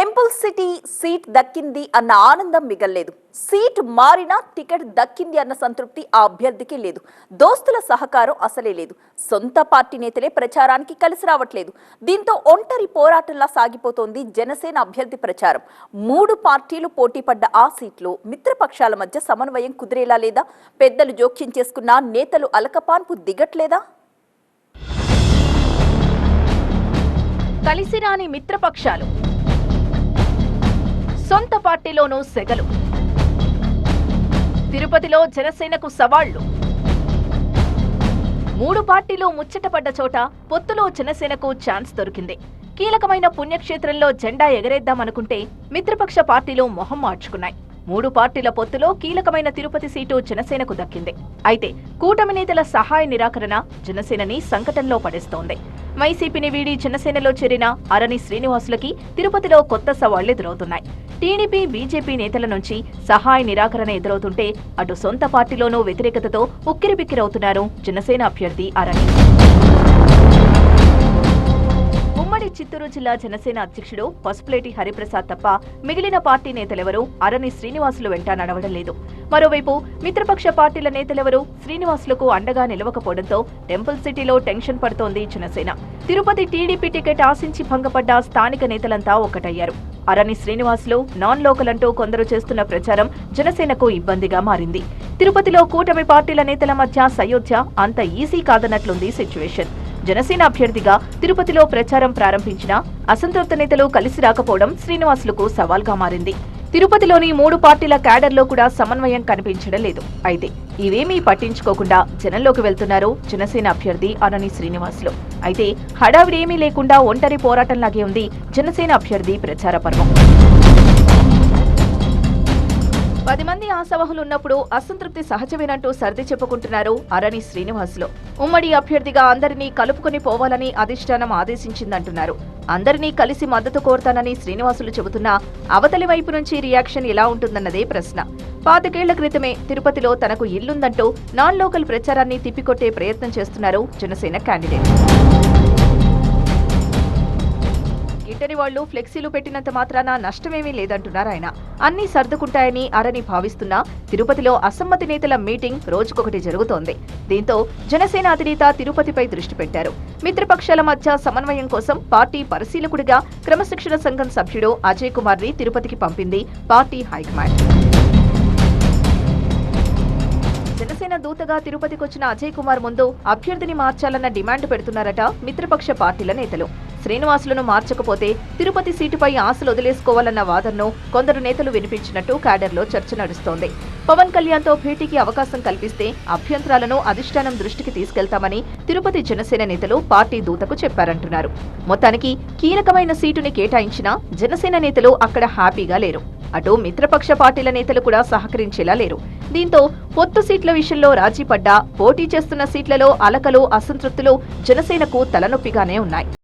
Temple city seat దక్కింది అన్న ఆనందం మిగల్లేదు. సీట్ మారినా టికెట్ దక్కింది అన్న సంతృప్తి ఆ అభ్యర్థికి లేదు. దోస్తుల సహకారం అసలే లేదు. సొంత పార్టీ నేతలే ప్రచారానికి కలిసి రావట్లేదు. దీంతో ఒంటరి పోరాటంలా సాగిపోతోంది జనసేన అభ్యర్థి ప్రచారం. మూడు పార్టీలు పోటీ పడ్డ ఆ సీట్లో మిత్రపక్షాల మధ్య సమన్వయం కుదిరేలా లేదా? పెద్దలు జోక్యం చేసుకున్న నేతలు అలకపాన్పు దిగట్లేదా? కలిసి రాని మిత్రపక్షాలు. సొంత పార్టీలోనూ సెగలు. తిరుపతిలో జనసేనకు సవాళ్ళు. మూడు పార్టీలు ముచ్చటపడ్డ చోట పొత్తులో జనసేనకు ఛాన్స్ దొరికింది. కీలకమైన పుణ్యక్షేత్రంలో జెండా ఎగరేద్దామనుకుంటే మిత్రపక్ష పార్టీలు మొహం మార్చుకున్నాయి. మూడు పార్టీల పొత్తులో కీలకమైన తిరుపతి సీటు జనసేనకు దక్కింది. అయితే కూటమి నేతల సహాయ నిరాకరణ జనసేనని సంకటంలో పడేస్తోంది. వైసీపీని వీడి జనసేనలో చేరిన అరణి శ్రీనివాసులకి తిరుపతిలో కొత్త సవాళ్ళు ఎదురవుతున్నాయి. టీడీపీ బీజేపీ నేతల నుంచి సహాయ నిరాకరణ ఎదురవుతుంటే అటు సొంత పార్టీలోనూ వ్యతిరేకతతో ఉక్కిరిబిక్కిరవుతున్నారు జనసేన అభ్యర్థి అరణి. ఉమ్మడి జిల్లా జనసేన అధ్యక్షుడు పసుపులేటి హరిప్రసాద్ తప్ప మిగిలిన పార్టీ నేతలెవరూ అరణి శ్రీనివాసులు వెంట నడవడం లేదు. మరోవైపు మిత్రపక్ష పార్టీల నేతలెవరూ శ్రీనివాసులకు అండగా నిలవకపోవడంతో టెంపుల్ సిటీలో టెన్షన్ పడుతోంది జనసేన. తిరుపతి టీడీపీ టికెట్ ఆశించి భంగపడ్డ స్థానిక నేతలంతా ఒక్కటయ్యారు అరణి శ్రీనివాసులు నాన్ లోకల్ అంటూ కొందరు చేస్తున్న ప్రచారం జనసేనకు ఇబ్బందిగా మారింది. తిరుపతిలో కూటమి పార్టీల నేతల మధ్య సయోధ్య అంత ఈజీ కాదన్నట్లుంది సిచ్యువేషన్. జనసేన అభ్యర్థిగా తిరుపతిలో ప్రచారం ప్రారంభించిన అసంతృప్త నేతలు కలిసి రాకపోవడం శ్రీనివాసులకు సవాల్గా మారింది. తిరుపతిలోని మూడు పార్టీల క్యాడర్లో కూడా సమన్వయం కనిపించడం లేదు. అయితే ఇవేమీ పట్టించుకోకుండా జనంలోకి వెళ్తున్నారు జనసేన అభ్యర్థి అనని శ్రీనివాసులు. అయితే హడావిడేమీ లేకుండా ఒంటరి పోరాటంలాగే ఉంది జనసేన అభ్యర్థి ప్రచార పర్వం. పది మంది ఆశావహులు ఉన్నప్పుడు అసంతృప్తి సహజమేనంటూ సర్ది చెప్పుకుంటున్నారు అరణి శ్రీనివాసులు. ఉమ్మడి అభ్యర్థిగా అందరినీ కలుపుకొని పోవాలని అధిష్టానం ఆదేశించిందంటున్నారు. అందరినీ కలిసి మద్దతు కోరతానని శ్రీనివాసులు చెబుతున్నా అవతలి వైపు నుంచి రియాక్షన్ ఎలా ఉంటుందన్నదే ప్రశ్న. పాతికేళ్ళ క్రితమే తిరుపతిలో తనకు ఇల్లుందంటూ నాన్ లోకల్ ప్రచారాన్ని తిప్పికొట్టే ప్రయత్నం చేస్తున్నారు జనసేన క్యాండిడేట్. గిట్టని వాళ్ళు ఫ్లెక్సీలు పెట్టినంత మాత్రాన నష్టమేమీ లేదంటున్నారు ఆయన. అన్ని సర్దుకుంటాయని అరని భావిస్తున్నా తిరుపతిలో అసమ్మతి నేతల మీటింగ్ రోజుకొకటి జరుగుతోంది. దీంతో జనసేన అధినేత తిరుపతిపై దృష్టి పెట్టారు. మిత్రపక్షాల మధ్య సమన్వయం కోసం పార్టీ పరిశీలకుడిగా క్రమశిక్షణ సంఘం సభ్యుడు అజయ్ కుమార్ని తిరుపతికి పంపింది పార్టీ హైకమాండ్. జనసేన దూతగా తిరుపతికొచ్చిన అజయ్ కుమార్ ముందు అభ్యర్థిని మార్చాలన్న డిమాండ్ పెడుతున్నారట మిత్రపక్ష పార్టీల నేతలు. శ్రీనివాసులను మార్చకపోతే తిరుపతి సీటుపై ఆశలు వదిలేసుకోవాలన్న వాదనను కొందరు నేతలు వినిపించినట్టు క్యాడర్లో చర్చ నడుస్తోంది. పవన్ కళ్యాణ్తో భేటీకి అవకాశం కల్పిస్తే అభ్యంతరాలను అధిష్టానం దృష్టికి తీసుకెళ్తామని తిరుపతి జనసేన నేతలు పార్టీ దూతకు చెప్పారంటున్నారు. మొత్తానికి కీలకమైన సీటుని కేటాయించినా జనసేన నేతలు అక్కడ హ్యాపీగా లేరు. అటు మిత్రపక్ష పార్టీల నేతలు కూడా సహకరించేలా లేరు. దీంతో పొత్తు సీట్ల విషయంలో రాజీ పడ్డా పోటీ చేస్తున్న సీట్లలో అలకలు అసంతృప్తులు జనసేనకు తలనొప్పిగానే ఉన్నాయి.